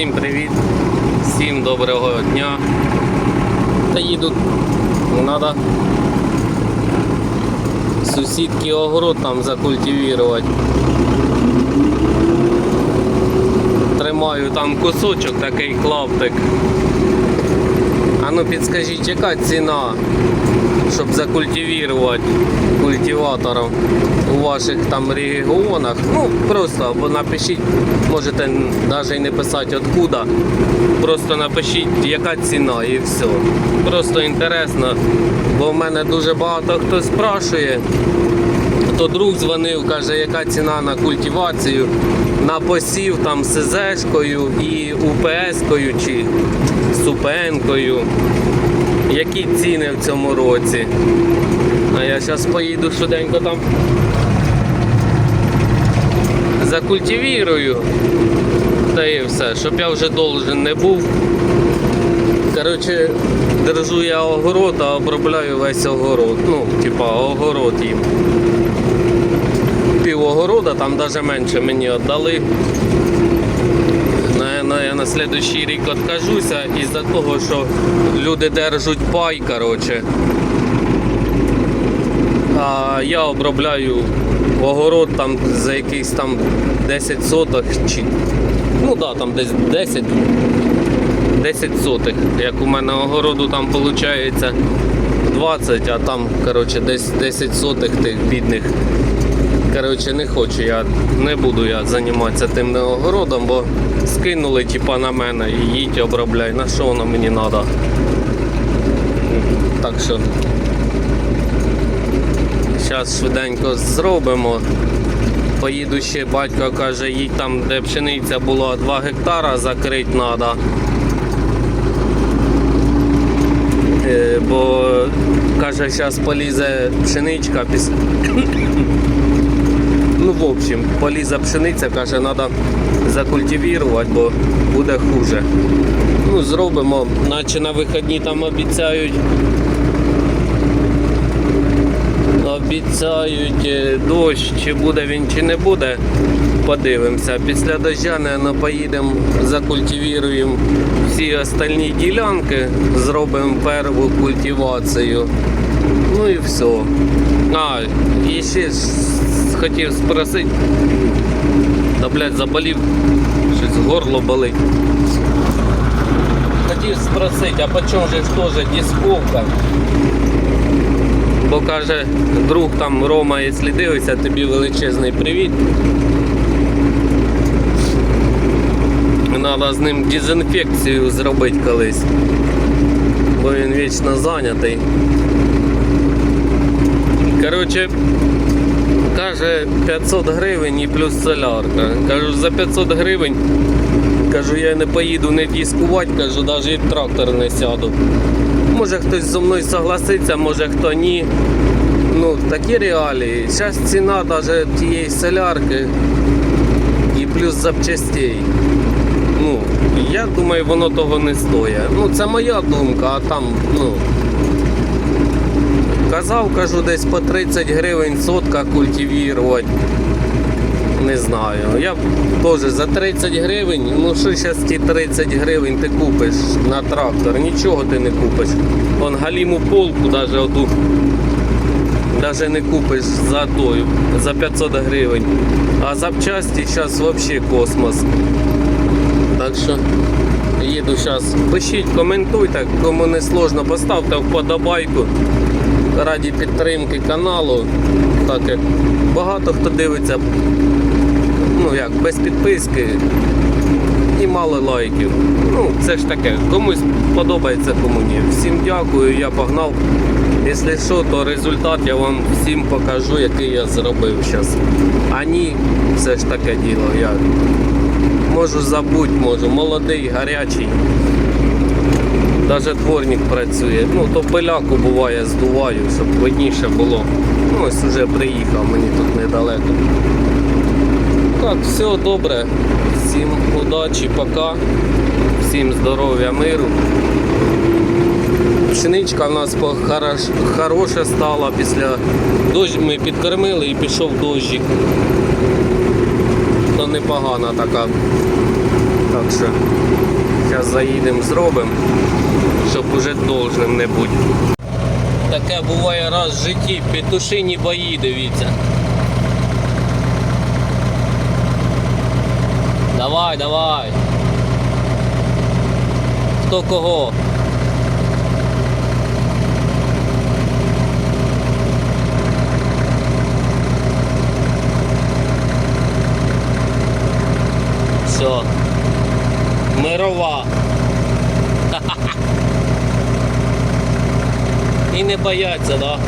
Всім привіт, всім доброго дня. Та їду, треба сусідки огород там закультивувати. Тримаю там кусочок, такий клаптик. Ну підскажіть, яка ціна, щоб закультивувати культиватором у ваших там регіонах? Ну, просто або напишіть, можете навіть не писати откуда. Просто напишіть, яка ціна і все. Просто інтересно, бо в мене дуже багато хто спрашує. То друг дзвонив, каже, яка ціна на культивацію, на посів там СЗшкою і УПС-кою чи СУПНкою. Які ціни в цьому році? А я зараз поїду швиденько там закультивірую. Та і все, щоб я вже должен не був. Коротше, держу я огород, а обробляю весь огород. Ну, типа огород їм. Пів огорода, там навіть менше мені віддали. Я на слідуючий рік відкажуся із-за того, що люди держать пай, коротше. А я обробляю огород там за якийсь там 10 соток чи. Ну да, там десь 10 10 сотих. Як у мене огороду там виходить 20, а там коротше, десь 10 сотих тих бідних. Коротше, не хочу я, не буду я займатися тим огородом, бо скинули типа на мене і їдь обробляй. На що воно мені треба? Так що зараз швиденько зробимо. Поїду ще батько каже, їдь там, де пшениця була 2 гектара, закрити треба. Бо каже, зараз полізе пшеничка після. Ну, в общем, поліза пшениця, каже, треба закультивувати, бо буде хуже. Ну, зробимо, наче на вихідні там обіцяють. Обіцяють е, дощ, чи буде він, чи не буде. Подивимося. Після дождя, наверное, поїдемо, закультивіруємо всі остальні ділянки, зробимо перву культивацію. Ну і все. А, і ще хотів спросити. Да, блядь, заболів. Щось горло болить. Хотів спросити, а по чому ж теж дисковка? Бо каже, друг там Рома, якщо дивишся, тобі величезний привіт. Треба з ним дезінфекцію зробити колись. Бо він вічно зайнятий. Коротше, каже 500 гривень і плюс солярка. Кажу, за 500 гривень. Кажу, я не поїду не дискувати, кажу, навіть в трактор не сяду. Може хтось зі мною согласиться, може хто ні. Ну, такі реалії. Зараз ціна навіть тієї солярки і плюс запчастей. Ну, я думаю, воно того не стоїть. Ну, це моя думка, а там, ну. Казав, кажу, десь по 30 гривень сотка культивірувати. Не знаю. Я теж за 30 гривень, ну що зараз ті 30 гривень ти купиш на трактор, нічого ти не купиш. Вон галіму полку навіть оту навіть не купиш за тою, за 500 гривень. А запчасті зараз взагалі космос. Так що їду зараз. Пишіть, коментуйте, кому не сложно, поставте вподобайку раді підтримки каналу. Так як багато хто дивиться, ну як, без підписки і мало лайків. Ну, це ж таке, комусь подобається, кому ні. Всім дякую, я погнав. Якщо що, то результат я вам всім покажу, який я зробив зараз. А ні, все ж таке діло. Я можу забути, можу. Молодий, гарячий. Навіть дворник працює. Ну, то пиляку буває, здуваю, щоб видніше було. Ну, ось вже приїхав, мені тут недалеко. Так, все добре. Всім удачі, пока. Всім здоров'я, миру. Пшеничка в нас хороша стала після дощ ми підкормили і пішов дощик. То непогана така. Так що зараз заїдемо, зробимо, щоб уже должним не бути. Таке буває раз в житті, петушині бої, дивіться. Давай, давай. Хто кого? Все. Мирова. І не бояться, да?